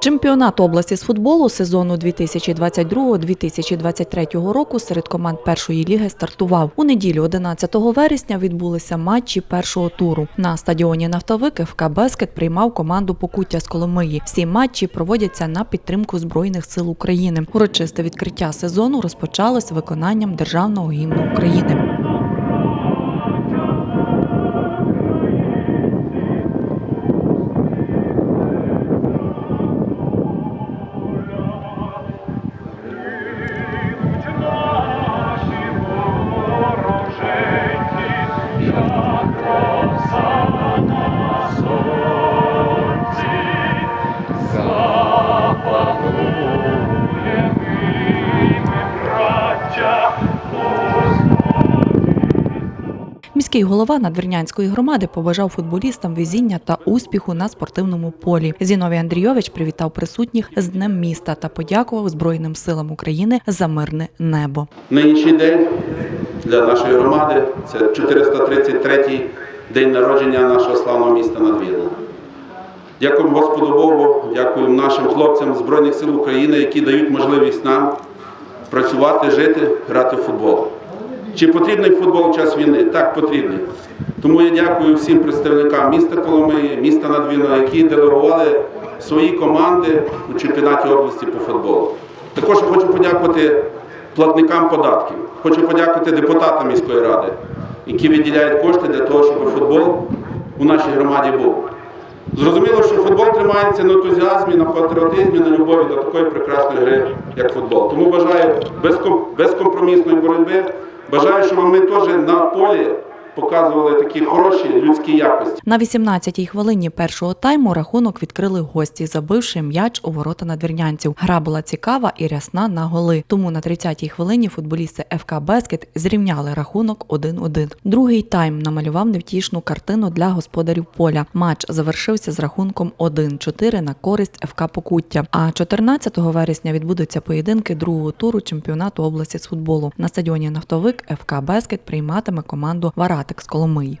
Чемпіонат області з футболу сезону 2022-2023 року серед команд першої ліги стартував. У неділю 11 вересня відбулися матчі першого туру. На стадіоні Нафтовик ФК Бескет приймав команду Покуття з Коломиї. Всі матчі проводяться на підтримку Збройних сил України. Урочисте відкриття сезону розпочалось виконанням державного гімну України. Міський голова Надвірнянської громади побажав футболістам везіння та успіху на спортивному полі. Зіновій Андрійович привітав присутніх з Днем міста та подякував Збройним силам України за мирне небо. Нинішній день для нашої громади це 433-й день народження нашого славного міста Надвірна. Дякуємо Господу Богу, дякуємо нашим хлопцям Збройних сил України, які дають можливість нам працювати, жити, грати в футбол. Чи потрібний футбол в час війни? Так, потрібний. Тому я дякую всім представникам міста Коломиї, міста Надвірна, які делегували свої команди у чемпіонаті області по футболу. Також хочу подякувати платникам податків. Хочу подякувати депутатам міської ради, які виділяють кошти для того, щоб футбол у нашій громаді був. Зрозуміло, що футбол тримається на ентузіазмі, на патріотизмі, на любові до такої прекрасної гри, як футбол. Тому бажаю безкомпромісної боротьби. Бажаю, щоб ми теж на полі показували такі хороші людські якості. На 18-й хвилині першого тайму рахунок відкрили гості, забивши м'яч у ворота надвірнянців. Гра була цікава і рясна на голи. Тому на 30-й хвилині футболісти ФК Бескет зрівняли рахунок 1-1. Другий тайм намалював невтішну картину для господарів поля. Матч завершився з рахунком 1-4 на користь ФК Покуття. А 14 вересня відбудуться поєдинки другого туру чемпіонату області з футболу. На стадіоні Нафтовик ФК Бескет прийматиме команду Варатик з Коломиї.